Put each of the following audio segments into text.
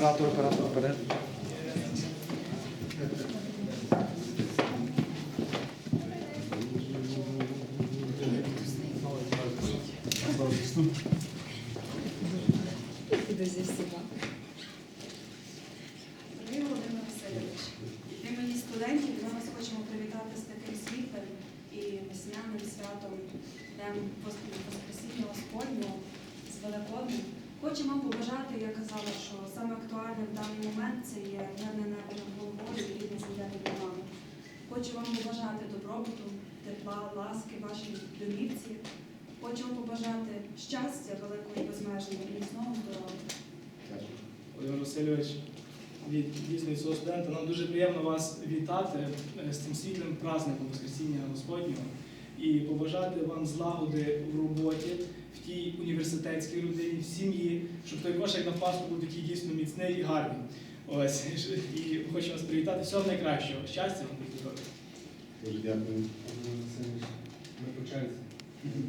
Оператор, оператор, всіма. Дорогі Володимир Васильович, від імені студентів ми вас хочемо привітати з таким світлим і весняним святом Днем Вос- Воскресіння Господнього з Великоднем. Хочемо вам побажати, я казала, що саме актуальним в даний момент це є мирне небо над головою і рідна земля під. Хочу вам побажати добробуту, тепла, ласки вашій домівці. Хочу вам побажати щастя великого і безмежного і міцного здоров'я. Володимир Васильович, від дійсно свого студента, нам дуже приємно вас вітати е, з цим світлим праздником Воскресіння Господнього і побажати вам злагоди в роботі, в тій університетській родині, в сім'ї, щоб той кошик на Пасху був такий дійсно міцний і гарний. Ось і хочу вас привітати. Всього найкращого. Щастя вам здоров'я. Дуже дякую. Вибачаюся.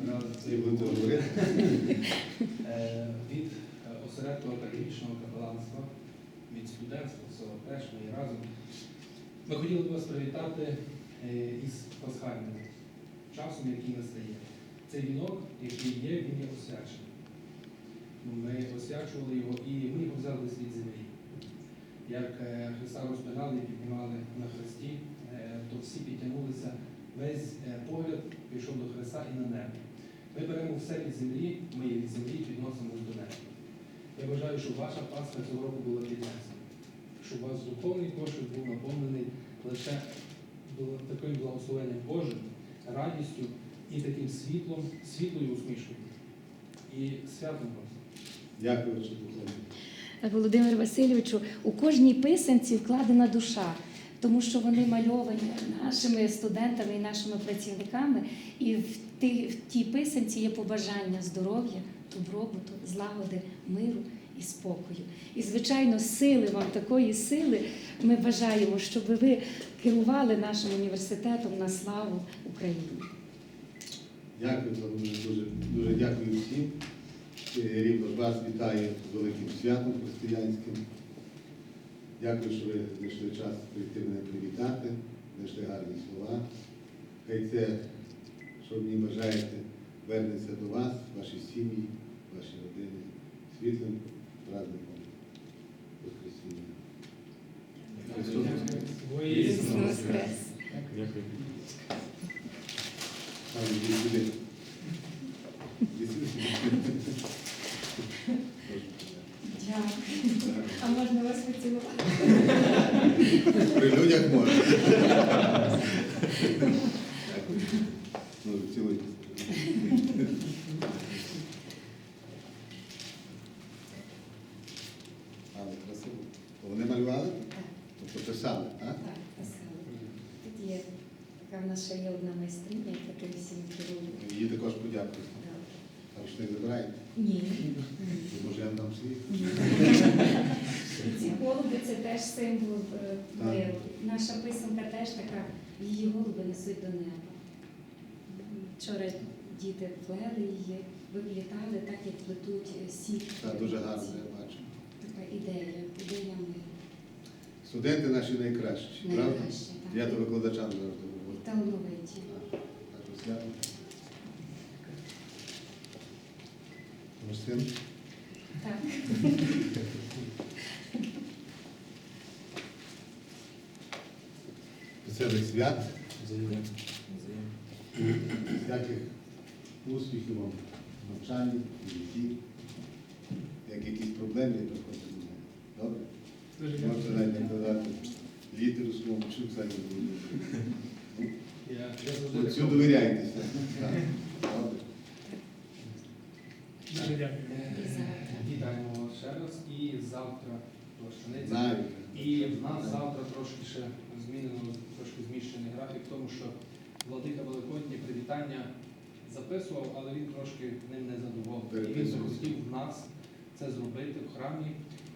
Раз Це і говорити. Е, від е, осередку академічного капеланства, від студентства, всього теж ми і разом. Ми хотіли б вас привітати е, із пасхальним часом, який настає. Цей вінок, який є, він є освячений. Ну, Ми освячували його і ми його взяли з від землі. Як е, Христа розпинали і піднімали на хресті, е, то всі підтягнулися, весь е, погляд пішов до Христа і на небо. Ми беремо все від землі, ми її від землі підносимо до неба. Я бажаю, щоб ваша Пасха цього року була піднесена, щоб у вас духовний кошик був наповнений лише таким благословенням Божим, радістю і таким світлом, світлою усмішкою. І святом вас. Дякую, що духовно. Володимир Васильовичу, у кожній писанці вкладена душа, тому що вони мальовані нашими студентами і нашими працівниками. І в тій, в тій писанці є побажання здоров'я, добробуту, злагоди, миру і спокою. І, звичайно, сили вам такої сили ми бажаємо, щоб ви керували нашим університетом на славу України. Дякую, тому дуже, дуже дякую всім. Е, Рівно вас вітаю великим святом християнським. Дякую, що ви знайшли час прийти мене привітати, знайшли гарні слова. Хай це, що мені бажаєте, вернеться до вас, ваші сім'ї, ваші родини світлим праздником Ну, цілуйте. Але красиво. Вони малювали? Так. Тобто писали, так? Так, писали. Тут є така в нас ще є одна майстриня, яка тим всім керує. Її також подякую. А що не забираєте? Ні. Може, я вам дам свій? Ці голуби це теж символ е, миру. Наша писанка теж така, її голуби несуть до неба. Вчора діти плели її, виплітали так, як плетуть е, сітки. Так, дуже гарно, я бачу. Така ідея, ідея миру. Студенти наші найкращі, правда? Так. Я то викладачам завжди говорю. Талановиті. Так, син? Так. Веселих свят, всяких успіхів вам в навчанні, в житті. Як якісь проблеми, то приходьте до мене. Добре? Можете навіть накладати літеру свого. Я, я завжди Цю довіряйтеся. Добре. Дуже дякую. Е, Вітаємо ще раз і завтра плащаниця. І в нас завтра трошки ще змінено, трошки зміщений графік, тому що Владика Великодні привітання записував, але він трошки ним не задоволений. І він захотів в нас це зробити в храмі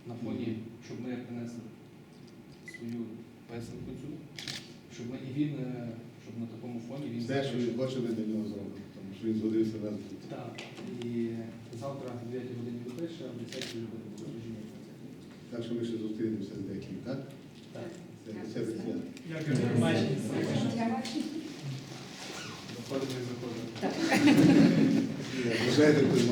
на фоні, щоб ми принесли свою песенку цю, щоб ми і він, е, щоб на такому фоні він Все, що він хоче, ми для нього зробимо, тому що він згодився нас. Так. І завтра в 9 годині випише, а в 10 вже буде. Так що ми ще зустрінемося з деякими, так? Так. Це свято. Дякую. Заходимо і заходимо. Так. Бажаєте